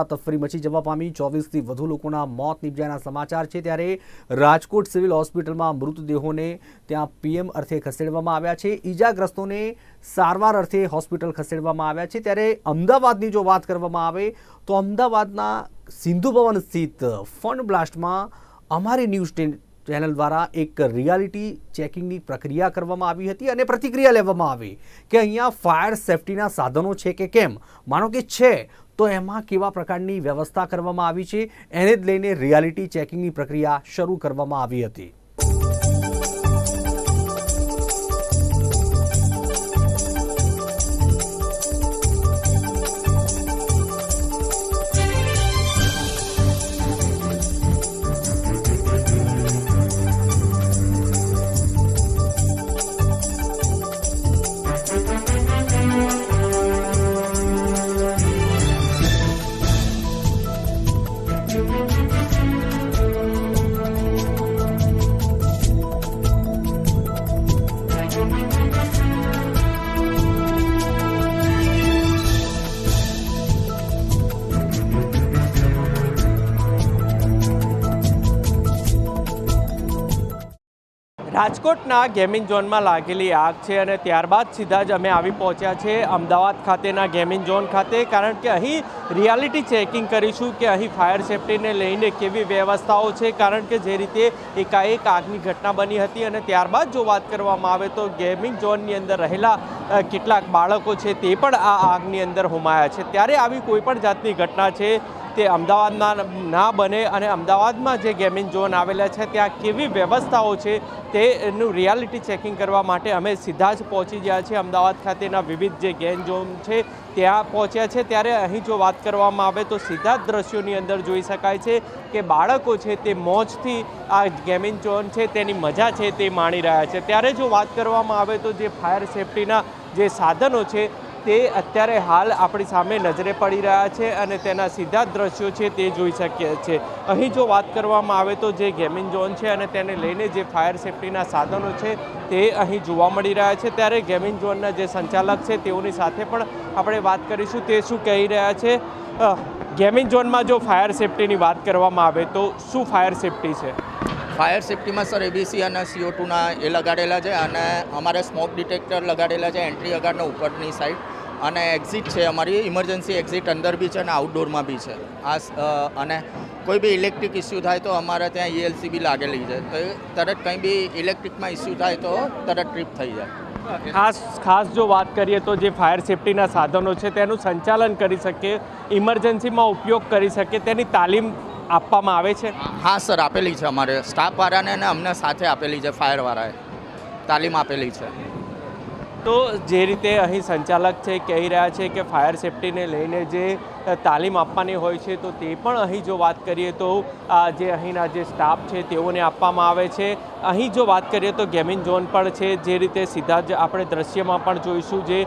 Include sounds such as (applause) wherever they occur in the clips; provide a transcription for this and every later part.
તફરી મચી જવા પામી. ચોવીસથી વધુ લોકોના મોત નીપજાયના સમાચાર છે. ત્યારે રાજકોટ સિવિલ હોસ્પિટલમાં મૃતદેહોને ત્યાં પીએમ અર્થે ખસેડવામાં આવ્યા છે. ઈજાગ્રસ્તોને સારવાર અર્થે હોસ્પિટલ ખસેડવામાં આવ્યા છે. ત્યારે અમદાવાદની જો વાત કરવામાં આવે, તો અમદાવાદના સિંધુ ભવન સ્થિત ફંડ બ્લાસ્ટમાં અમારી ન્યૂઝ ચેનલ દ્વારા એક રિયાલિટી ચેકિંગની પ્રક્રિયા કરવામાં આવી હતી અને પ્રતિક્રિયા લેવામાં આવી કે અહીંયા ફાયર સેફટીના સાધનો છે કે કેમ? માનો કે છે, તો એમાં કેવા પ્રકારની વ્યવસ્થા કરવામાં આવી છે? એને જ લઈને રિયાલિટી ચેકિંગની પ્રક્રિયા શરૂ કરવામાં આવી હતી. રાજકોટના ગેમિંગ ઝોનમાં લાગેલી આગ છે અને ત્યારબાદ સીધા જ અમે આવી પહોંચ્યા છે અમદાવાદ ખાતેના ગેમિંગ ઝોન ખાતે, કારણ કે અહીં રિયાલિટી ચેકિંગ કરીશું કે અહીં ફાયર સેફટીને લઈને કેવી વ્યવસ્થાઓ છે, કારણ કે જે રીતે એકાએક આગની ઘટના બની હતી અને ત્યારબાદ જો વાત કરવામાં આવે તો ગેમિંગ ઝોનની અંદર રહેલા કેટલાક બાળકો છે તે પણ આ આગની અંદર હોમાયા છે. ત્યારે આવી કોઈપણ જાતની ઘટના છે તે અમદાવાદના ના બને અને અમદાવાદમાં જે ગેમિંગ ઝોન આવેલા છે, ત્યાં કેવી વ્યવસ્થાઓ છે તેનું રિયાલિટી ચેકિંગ કરવા માટે અમે સીધા જ પહોંચી ગયા છીએ. અમદાવાદ ખાતેના વિવિધ જે ગેમ ઝોન છે, ત્યાં પહોંચ્યા છે. ત્યારે અહીં જો વાત કરવામાં આવે તો સીધા જ દ્રશ્યોની અંદર જોઈ શકાય છે કે બાળકો છે તે મોજથી આ ગેમિંગ ઝોન છે, તેની મજા છે તે માણી રહ્યા છે. ત્યારે જો વાત કરવામાં આવે તો જે ફાયર સેફટીના જે સાધનો છે તે અત્યારે હાલ આપણી સામે નજરે પડી રહ્યા છે અને તેના સીધા દ્રશ્યો છે તે જોઈ શકીએ છીએ. અહીં જો વાત કરવામાં આવે તો જે ગેમિંગ ઝોન છે અને તેને લઈને જે ફાયર સેફટીના સાધનો છે તે અહીં જોવા મળી રહ્યા છે. ત્યારે ગેમિંગ ઝોનના જે સંચાલક છે તેઓની સાથે પણ આપણે વાત કરીશું. તે શું કહી રહ્યા છે? ગેમિંગ ઝોનમાં જો ફાયર સેફટીની વાત કરવામાં આવે તો શું ફાયર સેફટી છે? ફાયર સેફટીમાં સર એબીસી અને સીઓ ટુના એ લગાડેલા છે અને અમારે સ્મોક ડિટેક્ટર લગાડેલા છે એન્ટ્રી અગાડના ઉપરની સાઈડ. અને એક્ઝિટ છે અમારી ઇમરજન્સી એક્ઝિટ અંદર બી છે અને આઉટડોરમાં બી છે. આ અને કોઈ બી ઇલેક્ટ્રિક ઇસ્યુ થાય તો અમારે ત્યાં ઈએલસી બી લાગેલી છે. તો તરત કંઈ બી ઇલેક્ટ્રિકમાં ઇસ્યુ થાય તો તરત ટ્રીપ થઈ જાય. ખાસ ખાસ જો વાત કરીએ તો જે ફાયર સેફટીના સાધનો છે તેનું સંચાલન કરી શકીએ ઇમરજન્સીમાં ઉપયોગ કરી શકીએ તેની તાલીમ આપવામાં આવે છે? હા સર આપેલી છે અમારે. સ્ટાફવાળાને અને અમને સાથે આપેલી છે ફાયરવાળાએ તાલીમ આપેલી છે. તો જે રીતે અહીં સંચાલક છે, કહી રહ્યા છે કે ફાયર સેફટીને લઈને જે તાલીમ આપવાની હોય છે, તો તે પણ અહીં જો વાત કરીએ તો, આ જે અહીંના જે સ્ટાફ છે, તેઓને આપવામાં આવે છે. અહીં જો વાત કરીએ તો ગેમિંગ ઝોન પણ છે, જે રીતે સીધા જ આપણે દ્રશ્યમાં પણ જોઈશું જે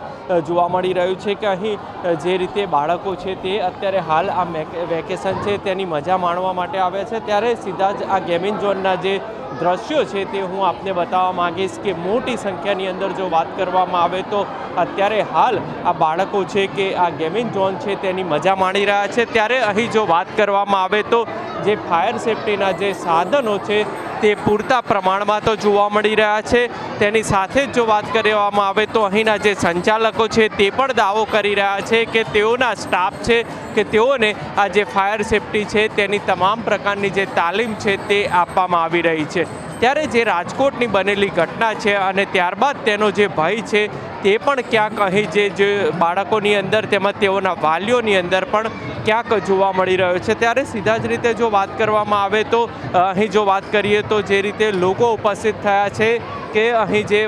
જોવા મળી રહ્યું છે કે અહીં જે રીતે બાળકો છે તે અત્યારે હાલ આ વેકેશન છે, તેની મજા માણવા માટે આવે છે. ત્યારે સીધા જ આ ગેમિંગ ઝોનના જે દ્રશ્યો છે તે હું આપને બતાવવા માંગીશ કે મોટી સંખ્યાની અંદર જો વાત કરવામાં આવે તો અત્યારે હાલ આ બાળકો છે કે આ ગેમિંગ ઝોન છે તેની મજા માણી રહ્યા છે. ત્યારે અહીં જો વાત કરવામાં આવે તો જે ફાયર સેફટીના જે સાધનો છે તે પૂરતા પ્રમાણમાં તો જોવા મળી રહ્યા છે. તેની સાથે જ જો વાત કરવામાં આવે તો અહીંના જે સંચાલકો છે તે પણ દાવો કરી રહ્યા છે કે તેઓના સ્ટાફ છે કે તેઓને આ જે ફાયર સેફટી છે તેની તમામ પ્રકારની જે તાલીમ છે તે આપવામાં આવી રહી છે. ત્યારે જે રાજકોટની બનેલી ઘટના છે અને ત્યારબાદ તેનો જે ભય છે તે પણ ક્યાંક અહીં જે બાળકોની અંદર તેમજ તેઓના વાલીઓની અંદર પણ ક્યાંક જોવા મળી રહ્યો છે. ત્યારે સીધા જ રીતે જો વાત કરવામાં આવે તો અહીં જો વાત કરીએ તો જે રીતે લોકો ઉપસ્થિત થયા છે કે અહીં જે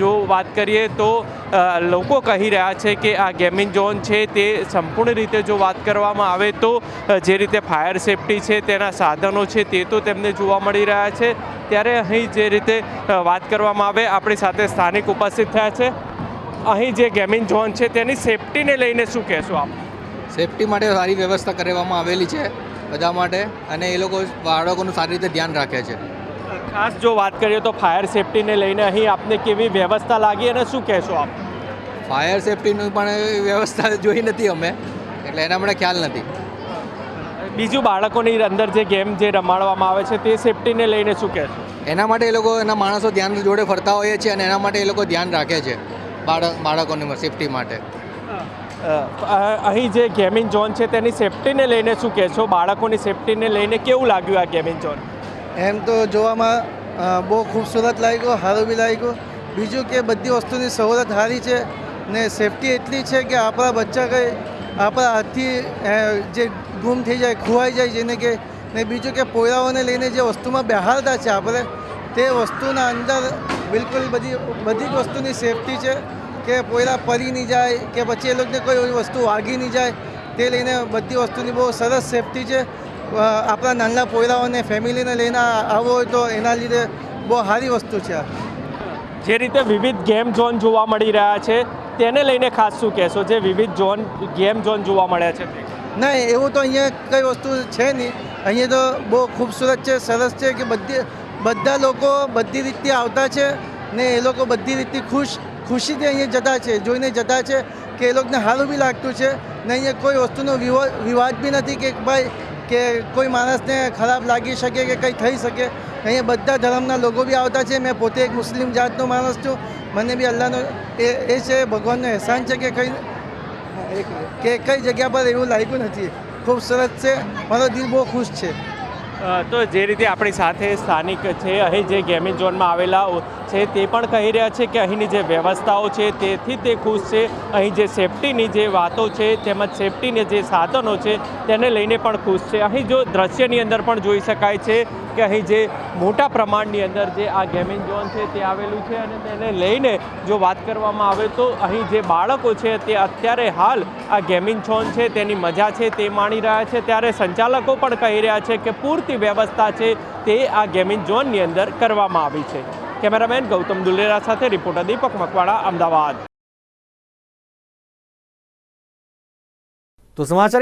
જો વાત કરીએ તો લોકો કહી રહ્યા છે કે આ ગેમિંગ ઝોન છે તે સંપૂર્ણ રીતે જો વાત કરવામાં આવે તો જે રીતે ફાયર સેફટી છે, તેના સાધનો છે તે તો તેમને જોવા મળી રહ્યા છે. ત્યારે અહીં જે રીતે વાત કરવામાં આવે આપણી સાથે સ્થાનિક ઉપસ્થિત થયા છે. અહીં જે ગેમિંગ ઝોન છે તેની સેફટીને લઈને શું કહેશો આપ? સેફટી માટે સારી વ્યવસ્થા કરવામાં આવેલી છે બધા માટે અને એ લોકો બાળકોનું સારી રીતે ધ્યાન રાખે છે. ખાસ જો વાત કરીએ તો ફાયર સેફટીને લઈને અહીં આપને કેવી વ્યવસ્થા લાગી અને શું કહેશો આપ? ફાયર સેફટીનું પણ વ્યવસ્થા (laughs) જોઈ નથી અમે એટલે એના મને ખ્યાલ નથી. બીજું બાળકોની અંદર જે ગેમ જે રમાડવામાં આવે છે તે સેફટીને લઈને શું કહેશો? એના માટે એ લોકો એના માણસો ધ્યાન જોડે ફરતા હોઈએ છે અને એના માટે એ લોકો ધ્યાન રાખે છે બાળક બાળકોની સેફટી માટે. અહીં જે ગેમિંગ ઝોન છે તેની સેફટીને લઈને શું કહેશો બાળકોની સેફટીને લઈને કેવું લાગ્યું આ ગેમિંગ ઝોન એમ તો જોવામાં બહુ ખૂબસૂરત લાગ્યો, સારું બી લાગ્યું. બીજું કે બધી વસ્તુની સવલત સારી છે ને સેફટી એટલી છે કે આપણા બચ્ચા કંઈ આપણા હાથથી જે ગુમ થઈ જાય, ખોવાઈ જાય જેને કે, ને બીજું કે પોયરાઓને લઈને જે વસ્તુમાં બેહારતા છે આપણે, તે વસ્તુના અંદર બિલકુલ બધી બધી જ વસ્તુની સેફટી છે. કે પોયરા પરી નહીં જાય કે પછી એ લોકોને કોઈ એવી વસ્તુ વાગી નહીં જાય તે લઈને બધી વસ્તુની બહુ સરસ સેફટી છે. આપણા નાના પોયરાઓને ફેમિલીને લઈને આવવો હોય તો એના લીધે બહુ સારી વસ્તુ છે જે રીતે વિવિધ ગેમ ઝોન જોવા મળી રહ્યા છે તેને લઈને ખાસ શું કહેશો? જે વિવિધ ઝોન ગેમ ઝોન જોવા મળ્યા છે? નહીં એવું તો અહીંયા કઈ વસ્તુ છે નહીં. અહીંયા તો બહુ ખૂબસૂરત છે સરસ છે કે બધી બધા લોકો બધી રીતથી આવતા છે ને એ લોકો બધી રીતથી ખુશ ખુશીથી અહીંયા જતા છે જોઈને જતા છે કે એ લોકોને સારું બી લાગતું છે ને અહીંયા કોઈ વસ્તુનો વિવા વિવાદ બી નથી કે ભાઈ કે કોઈ માણસને ખરાબ લાગી શકે કે કંઈ થઈ શકે. અહીંયા બધા ધર્મના લોકો બી આવતા છે. મેં પોતે એક મુસ્લિમ જાતનો માણસ છું. મને બી અલ્લાહનો એ એ છે ભગવાનનો અહેસાન છે કે કંઈ કે કઈ જગ્યા પર એવું લાગ્યું નથી. ખૂબ સરસ છે. મારો દિલ બહુ ખુશ છે. તો જે રીતે આપણી સાથે સ્થાનિક છે, અહીં જે ગેમિંગ ઝોનમાં આવેલા છે તે પણ કહી રહ્યા છે કે અહીંની જે વ્યવસ્થાઓ છે તેથી તે ખુશ છે. અહીં જે સેફટીની જે વાતો છે તેમજ સેફટીને જે સાધનો છે તેને લઈને પણ ખુશ છે. અહીં જો દ્રશ્યની અંદર પણ જોઈ શકાય છે કે અહીં જે મોટા પ્રમાણની અંદર જે આ ગેમિંગ ઝોન છે તે આવેલું છે અને તેને લઈને જો વાત કરવામાં આવે તો અહીં જે બાળકો છે તે અત્યારે હાલ આ ગેમિંગ ઝોન છે, તેની મજા છે તે માણી રહ્યા છે. ત્યારે સંચાલકો પણ કહી રહ્યા છે કે પૂરતી વ્યવસ્થા છે તે આ ગેમિંગ ઝોનની અંદર કરવામાં આવી છે. કેમેરામેન ગૌતમ દુલેરા સાથે રિપોર્ટર દીપક મકવાડા અમદાવાદ. તો સમાચાર